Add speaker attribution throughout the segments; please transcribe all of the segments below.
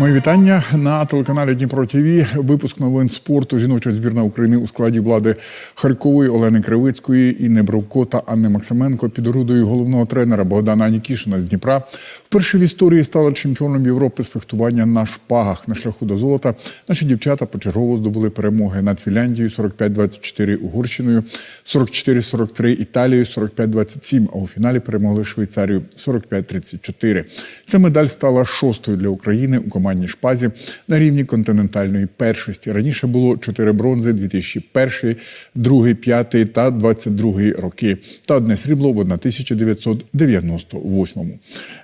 Speaker 1: Мої вітання на телеканалі Дніпро ТВ. Випуск новин спорту. Жіноча збірна України у складі влади Харкової Олени Кривицької, Інни Бровко та Анни Максименко під орудою головного тренера Богдана Анікішина з Дніпра. Вперше в історії стала чемпіоном Європи з фехтування на шпагах на шляху до золота. Наші дівчата почергово здобули перемоги над Фінляндією 45-24 Угорщиною, 44-43 Італією, 45-27, а у фіналі перемогли Швейцарію 45-34. Ця медаль стала шостою для України у командній шпазі на рівні континентальної першості. Раніше було чотири бронзи 2001, 2, 5 та 22 роки та одне срібло в 1998.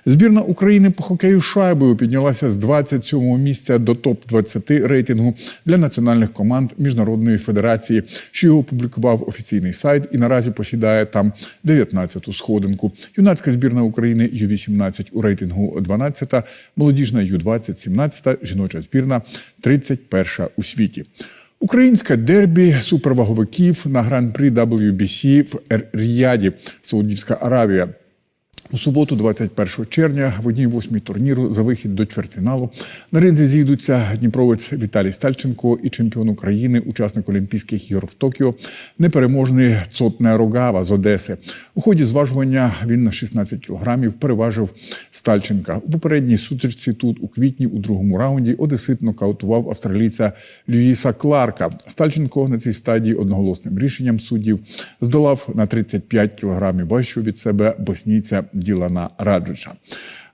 Speaker 1: Збірна України по хокею шайбою піднялася з 27-го місця до топ-20 рейтингу для національних команд Міжнародної федерації, що його опублікував офіційний сайт і наразі посідає там 19-ту сходинку. Юнацька збірна України Ю-18 у рейтингу 12-та, молодіжна Ю-20 17-та, жіноча збірна 31-ша у світі. Українське дербі суперваговиків на гран-прі WBC в Ер-Ріяді, Саудівська Аравія. У суботу, 21 червня, в одній восьмій турніру за вихід до чвертьфіналу на ринзі зійдуться Дніпровець Віталій Стальченко і чемпіон України, учасник Олімпійських ігор в Токіо, непереможний Цотне Рогава з Одеси. У ході зважування він на 16 кілограмів переважив Стальченка. У попередній сутичці тут у квітні у другому раунді Одесит нокаутував австралійця Льюіса Кларка. Стальченко на цій стадії одноголосним рішенням суддів здолав на 35 кілограмів важчу від себе боснійця Ділана Раджича.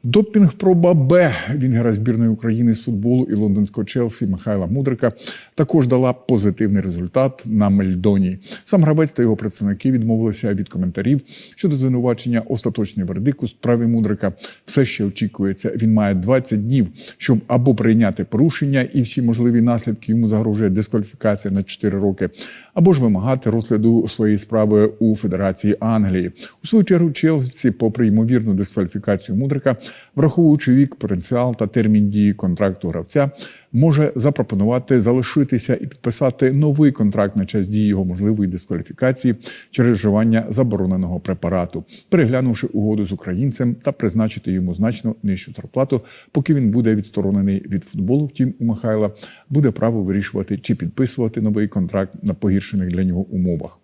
Speaker 1: Допінг-проба Б вінгера збірної України з футболу і лондонського Челсі Михайла Мудрика також дала позитивний результат на Мельдоні. Сам гравець та його представники відмовилися від коментарів щодо звинувачення остаточний вердикт у справі Мудрика. Все ще очікується. Він має 20 днів, щоб або прийняти порушення, і всі можливі наслідки йому загрожує дискваліфікація на 4 роки, або ж вимагати розгляду своєї справи у Федерації Англії. У свою чергу Челсі, попри ймовірну дискваліфікацію Мудрика, враховуючи вік, потенціал та термін дії контракту гравця, може запропонувати залишитися і підписати новий контракт на час дії його можливої дискваліфікації через вживання забороненого препарату, переглянувши угоду з українцем та призначити йому значно нижчу зарплату, поки він буде відсторонений від футболу. Втім, у Михайла буде право вирішувати чи підписувати новий контракт на погіршених для нього умовах.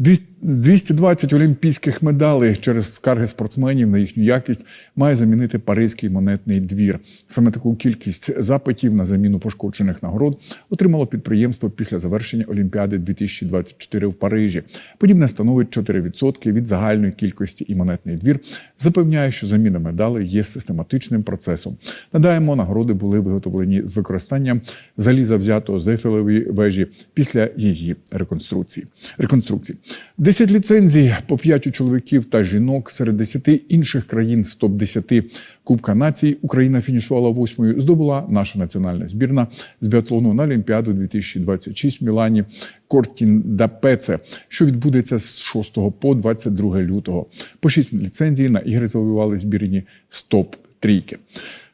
Speaker 1: 220 олімпійських медалей через скарги спортсменів на їхню якість має замінити Паризький монетний двір. Саме таку кількість запитів на заміну пошкоджених нагород отримало підприємство після завершення Олімпіади 2024 в Парижі. Подібне становить 4% від загальної кількості, і монетний двір запевняє, що заміна медалей є систематичним процесом. Надаємо, нагороди були виготовлені з використанням заліза взятого з Ейфелевої вежі після її реконструкції. реконструкції. 10 ліцензій по 5 у чоловіків та жінок серед 10 інших країн з топ-10 Кубка націй Україна фінішувала восьмою. Здобула наша національна збірна з біатлону на Олімпіаду 2026 в Мілані Кортін да Пеце, що відбудеться з 6 по 22 лютого. По 6 ліцензій на ігри завоювали збірні з топ-трійки.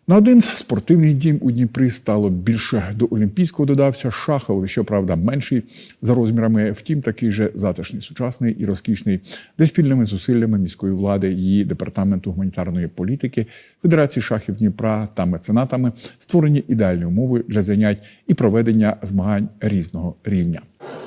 Speaker 1: На один спортивний дім у Дніпрі стало більше. До Олімпійського додався Шаховий, щоправда, менший за розмірами, втім, такий же затишний, сучасний і розкішний, де спільними зусиллями міської влади, її департаменту гуманітарної політики, Федерації шахів Дніпра та меценатами створені ідеальні умови для занять і проведення змагань різного рівня.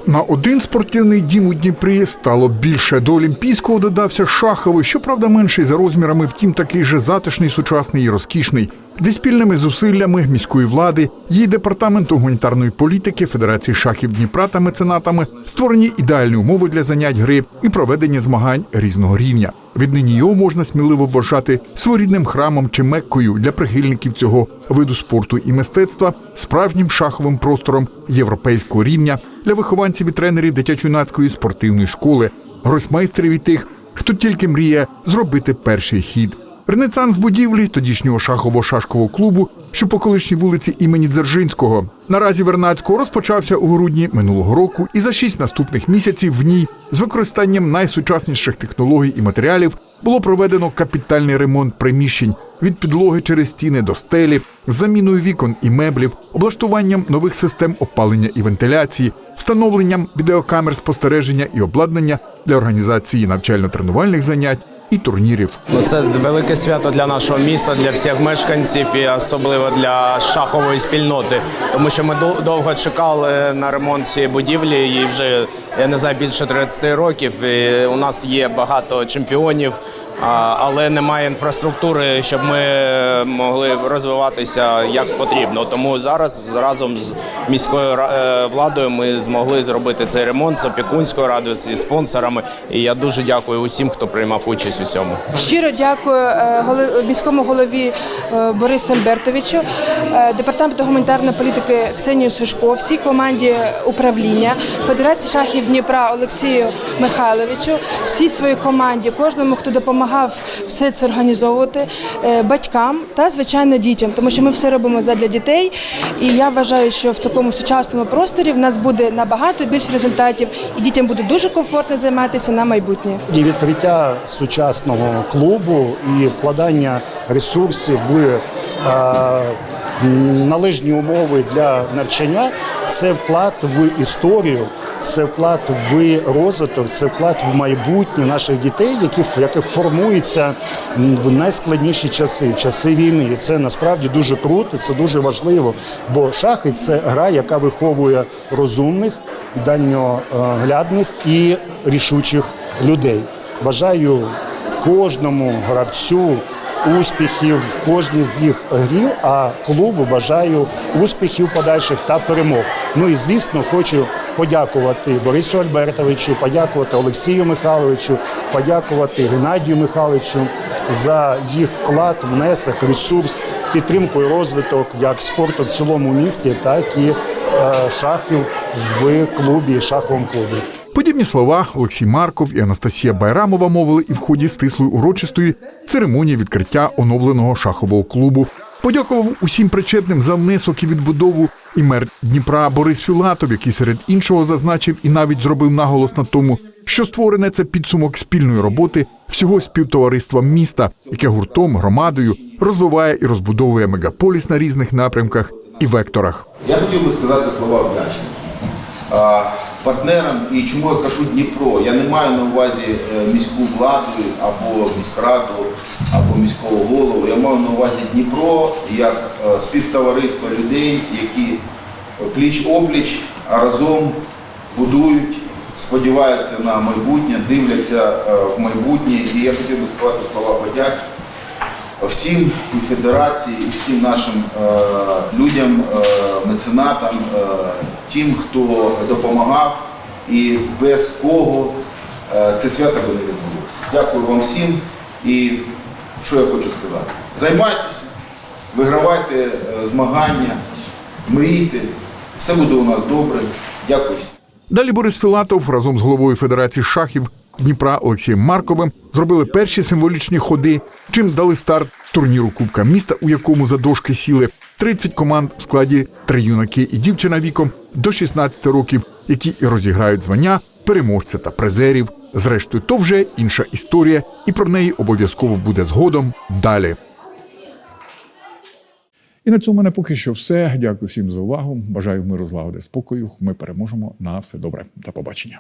Speaker 1: На один спортивний дім у Дніпрі стало більше. До Олімпійського додався Шаховий, щоправда, менший за розмірами, втім, такий же затишний, сучасний і розкішний. Де спільними зусиллями міської влади, її департаменту гуманітарної політики, Федерації шахів Дніпра та меценатами створені ідеальні умови для занять гри і проведення змагань різного рівня. Віднині його можна сміливо вважати своєрідним храмом чи меккою для прихильників цього виду спорту і мистецтва, справжнім шаховим простором європейського рівня для вихованців і тренерів дитячо-юнацької спортивної школи, гросмейстерів і тих, хто тільки мріє зробити перший хід. Ренесанс будівлі тодішнього шахово-шашкового клубу, що по колишній вулиці імені Дзержинського. Наразі Вернацького розпочався у грудні минулого року, і за шість наступних місяців в ній з використанням найсучасніших технологій і матеріалів було проведено капітальний ремонт приміщень від підлоги через стіни до стелі, з заміною вікон і меблів, облаштуванням нових систем опалення і вентиляції, встановленням відеокамер спостереження і обладнання для організації навчально-тренувальних занять і турнірів.
Speaker 2: Ну, це велике свято для нашого міста, для всіх мешканців і особливо для шахової спільноти. Тому що ми довго чекали на ремонт цієї будівлі, і вже я не знаю більше 30 років. І у нас є багато чемпіонів. Але немає інфраструктури, щоб ми могли розвиватися як потрібно. Тому зараз разом з міською е, владою ми змогли зробити цей ремонт з опікунською радою, зі спонсорами. І я дуже дякую усім, хто приймав участь у цьому.
Speaker 3: Щиро дякую е, міському голові е, Борису Альбертовичу, департаменту гуманітарної політики Ксенію Сушко, всій команді управління, Федерації шахів Дніпра Олексію Михайловичу, всій своїй команді, кожному, хто допомагав все це організовувати, е, батькам та звичайно дітям, тому що ми все робимо задля дітей. І я вважаю, що в такому сучасному просторі в нас буде набагато більше результатів, і дітям буде дуже комфортно займатися на майбутнє.
Speaker 4: І відкриття сучасного клубу і вкладання ресурсів в е, належні умови для навчання це вклад в історію. Це вклад в розвиток, це вклад в майбутнє наших дітей, які які формуються в найскладніші часи, в часи війни. І це насправді дуже круто, це дуже важливо. Бо шахи це гра, яка виховує розумних, дальньоглядних і рішучих людей. Бажаю кожному гравцю успіхів в кожній з їх грів, а клубу бажаю успіхів подальших та перемог. Ну і звісно, хочу подякувати Борису Альбертовичу, подякувати Олексію Михайловичу, подякувати Геннадію Михайловичу за їх вклад, внесок, ресурс, підтримку і розвиток як спорту в цілому місті, так і е, шахів в клубі, шаховому клубі.
Speaker 1: Подібні слова Олексій Марков і Анастасія Байрамова мовили і в ході стислої урочистої церемонії відкриття оновленого шахового клубу. Подякував усім причетним за внесок і відбудову і мер Дніпра Борис Філатов, який серед іншого зазначив і навіть зробив наголос на тому, що створене це підсумок спільної роботи всього співтовариства міста, яке гуртом громадою розвиває і розбудовує мегаполіс на різних напрямках і векторах.
Speaker 5: Я хотів би сказати слова вдячності партнерам і чому я кажу Дніпро. Я не маю на увазі е, міську владу або міськраду, або міського голову. Я маю на увазі Дніпро як е, співтовариство людей, які пліч опліч разом будують, сподіваються на майбутнє, дивляться е, в майбутнє. І я хотів би сказати слова подяки всім і федерації, і всім нашим е, людям, е, меценатам, е, тим, хто допомагав і без кого це свято би не відбулося. Дякую вам всім. І що я хочу сказати? Займайтеся, вигравайте змагання, мрійте, все буде у нас добре. Дякую всім.
Speaker 1: Далі Борис Філатов разом з головою Федерації шахів Дніпра Олексієм Марковим зробили перші символічні ходи, чим дали старт турніру Кубка міста, у якому за дошки сіли 30 команд в складі три юнаки і дівчина віком до 16 років, які і розіграють звання переможця та призерів. Зрештою, то вже інша історія, і про неї обов'язково буде згодом далі. І на цьому мене поки що все. Дякую всім за увагу. Бажаю миру, злагоди, спокою. Ми переможемо на все добре. До побачення.